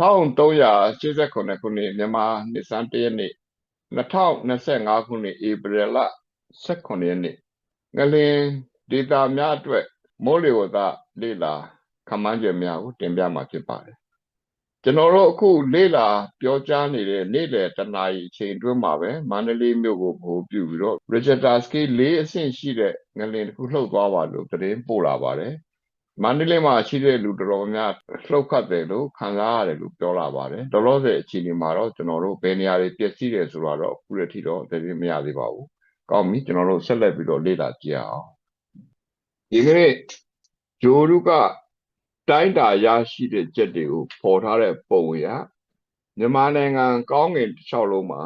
1389ခုနှစ်မြန်မာနှစ်စန်းတရက်နေ့2025ခုနှစ်ဧပြီလ18ရက်နေ့ငလင်ဒေတာများအတွက်မိုးလေဝသလေ့လာခန့်မှန်းချက်များကိုတင်ပြမှာဖြစ်ပါတယ်ကျွန်တော်တို့အခုလေ့လာပြောကြားနေတဲ့နေ့လယ်တနာရီအချိန်အတွင်းမှာပဲမန္တလေးမြို့ကိုဗဟိုပြုပြီးတော့ Richter scale ၄အဆင့်ရှိတဲ့ငလင်တစ်ခုလှုပ်သွားပါလို့သတင်းပို့လာပါတယ် မန္တလေးမှာရှိတဲ့လူတော်တော်များလှုပ်ခတ်တယ်လို့ခံစားရတယ်လို့ပြောလာပါတယ်။တော်တော်ဆယ်အခြေအနေမှာတော့ကျွန်တော်တို့ဘယ်နေရာတွေပျက်စီးတယ်ဆိုတာတော့အခုလက်ထိတော့သတင်းမရသေးပါဘူး။ကောင်းပြီကျွန်တော်တို့ဆက်လက်ပြီးတော့လေ့လာကြည့်အောင်။ဒီကနေ့ဂျိုရုကတိုင်းတာရရှိတဲ့ချက်တွေကိုပေါ်ထားတဲ့ပုံရမြန်မာနိုင်ငံကောင်းကင်တစ်လျှောက်လုံးမှာ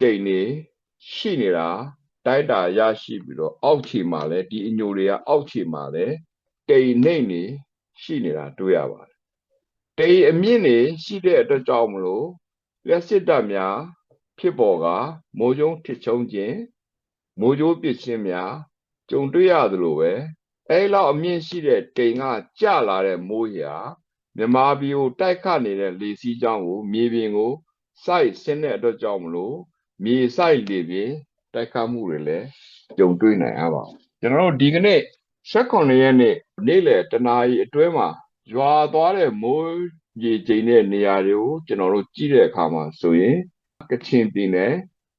တိတ်နေရှိနေတာတိုင်းတာရရှိပြီးတော့အောက်ခြေမှာလည်းဒီအညိုတွေကအောက်ခြေမှာလည်း တိမ်နှိမ့်နေရှိနေတာတွေ့ရပါတယ်တိမ်အမြင့်နေရှိတဲ့အတွက်ကြောင့်မလို့လက်စစ်တပ်များဖြစ်ပေါ်ကမိုးကြုံထစ်ချုံခြင်းမိုးကြိုးပစ်ခြင်းများကြုံတွေ့ရသလိုပဲအဲလောက်အမြင့်ရှိတဲ့တိမ်ကကျလာတဲ့မိုးရာမြမာပြည်ကိုတိုက်ခတ်နေတဲ့လေစီးကြောင်းကိုမြေပြင်ကိုစိုက်ဆင်းတဲ့အတွက်ကြောင့်မလို့မြေစိုက်လေပြင်တိုက်ခတ်မှုတွေလည်းကြုံတွေ့နိုင်ရပါဘူးကျွန်တော်တို့ဒီကနေ့18ရက်နေ့ နေ့လယ်တနာရီအတွင်းမှာရွာသွားတဲ့မိုးရေချိန်တဲ့နေရာတွေကိုကျွန်တော်တို့ကြည့်တဲ့အခါမှာဆိုရင်ကချင်ပြည်နယ်၊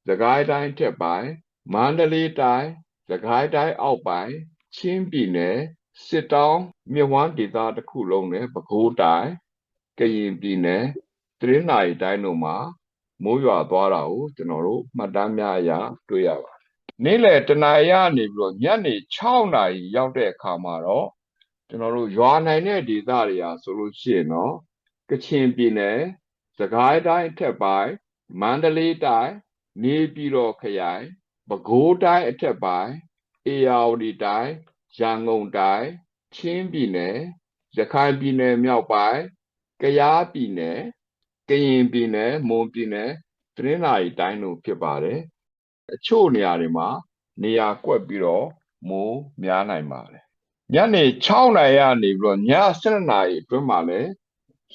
စကိုင်းတိုင်းထက်ပိုင်းမန္တလေးတိုင်း၊စကိုင်းတိုင်းအောက်ပိုင်းချင်းပြည်နယ်စစ်တောင်းမြဝန်းဒေသတစ်ခုလုံးနဲ့ပဲခူးတိုင်းကရင်ပြည်နယ်တရင်းနာရီတိုင်းတို့မှာမိုးရွာသွားတာကိုကျွန်တော်တို့မှတ်တမ်းများအရတွေ့ရပါတယ်နေ့လယ်တနာရီကနေပြီးတော့ညနေ6နာရီရောက်တဲ့အခါမှာတော့ ကျွန်တော်တို့ရွာနိုင်တဲ့ဒေသတွေဟာဆိုလို့ရှိရင်တော့ကချင်ပြည်နယ်စကိုင်းတိုင်းအထက်ပိုင်းမန္တလေးတိုင်းနေပြည်တော်ခရိုင်ပဲခူးတိုင်းအထက်ပိုင်းအေရဝတီတိုင်းရန်ကုန်တိုင်းချင်းပြည်နယ်ရခိုင်ပြည်နယ်မြောက်ပိုင်းကယားပြည်နယ်ကရင်ပြည်နယ်မွန်ပြည်နယ်တရင်းနာရီတိုင်းတို့ဖြစ်ပါတယ်အချို့နေရာတွေမှာနေရာကွက်ပြီးတော့မိုးများနိုင်ပါတယ် ညနေ6နာရီကနေပြီးတော့ည7နာရီအတွင်းမှာလည်း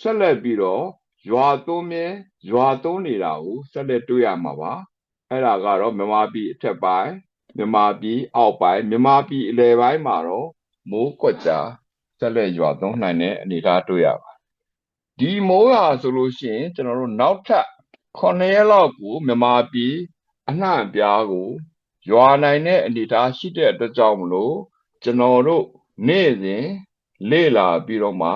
ဆက်လက်ပြီးတော့ရွာသွန်းမြဲရွာသွန်းနေတာကိုဆက်လက်တွေ့ရမှာပါအဲ့ဒါကတော့မြန်မာပြည်အထက်ပိုင်းမြန်မာပြည်အောက်ပိုင်းမြန်မာပြည်အလယ်ပိုင်းမှာတော့မိုးကွက်ကြားဆက်လက်ရွာသွန်းနိုင်တဲ့အနေအထားတွေ့ရပါတယ်ဒီမိုးဟာဆိုလို့ရှိရင်ကျွန်တော်တို့နောက်ထပ်9ရက်လောက်ကိုမြန်မာပြည်အနှံ့အပြားကိုရွာနိုင်တဲ့အနေအထားရှိတဲ့အတွက်ကြောင့်မလို့ကျွန်တော်တို့ နေ့စဉ်လေ့လာပြီးတော့မှ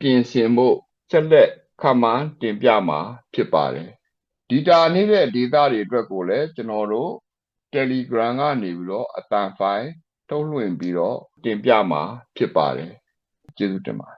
ပြင်ဆင်ဖို့ဆက်လက်ခန့်မှန်းတင်ပြမှာဖြစ်ပါတယ်ဒီတာနေတဲ့ဒေတာတွေအတွက်ကိုလည်းကျွန်တော်တို့ Telegram ကနေပြီးတော့အတန်ဖိုင်ထုတ်လွှင့်ပြီးတော့တင်ပြမှာဖြစ်ပါတယ်ကျေးဇူးတင်ပါတယ်